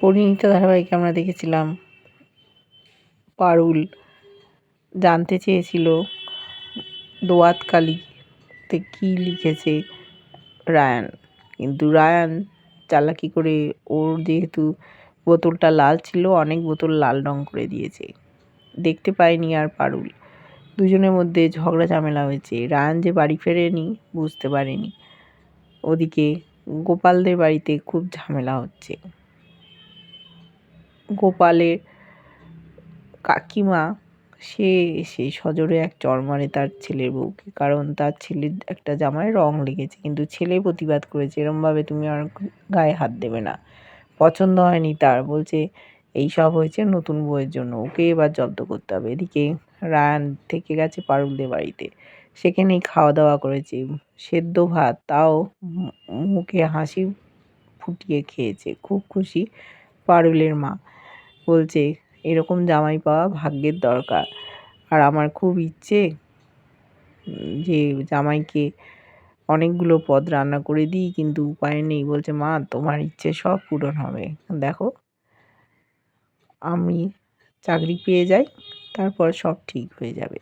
পরিণীত ধারাবাহিকে আমরা দেখেছিলাম। পারুল জানতে চেয়েছিল দোয়াতকালিতে কী লিখেছে রায়ান? কিন্তু রায়ান চালাকি করে ওর যেহেতু বোতলটা লাল ছিল, অনেক বোতল লাল রং করে দিয়েছে। দেখতে পায়নি আর পারুল। দুজনের মধ্যে ঝগড়া ঝামেলা হয়েছে। রায়ান যে বাড়ি ফেরেনি বুঝতে পারেনি। ওদিকে গোপালদের বাড়িতে খুব ঝামেলা হচ্ছে। গোপালের কাকিমা, সে এসে সজোরে এক চড় মারে তার ছেলের বউকে, কারণ তার ছেলের একটা জামায় রং লেগেছে, কিন্তু ছেলে প্রতিবাদ করেছে, এরমভাবে তুমি আর গায়ে হাত দেবে না, পছন্দ হয়নি তার। বলছে, এই সব হয়েছে নতুন বউয়ের জন্য, ওকে এবার জব্দ করতে হবে। এদিকে রায়ান থেকে গেছে পারুলদের বাড়িতে, সেখানেই খাওয়া দাওয়া করেছে, সেদ্ধ ভাত, তাও মুখে হাসি ফুটিয়ে খেয়েছে। খুব খুশি পারুলের মা। বলছে, এরকম জামাই পাওয়া ভাগ্যের দরকার। আর আমার খুব ইচ্ছে যে জামাইকে অনেকগুলো পদ রান্না করে দিই, কিন্তু উপায় নেই। বলছে, মা, তোমার ইচ্ছে সব পূরণ হবে। দেখো, আমি চাকরি পেয়ে যাই, তারপর সব ঠিক হয়ে যাবে।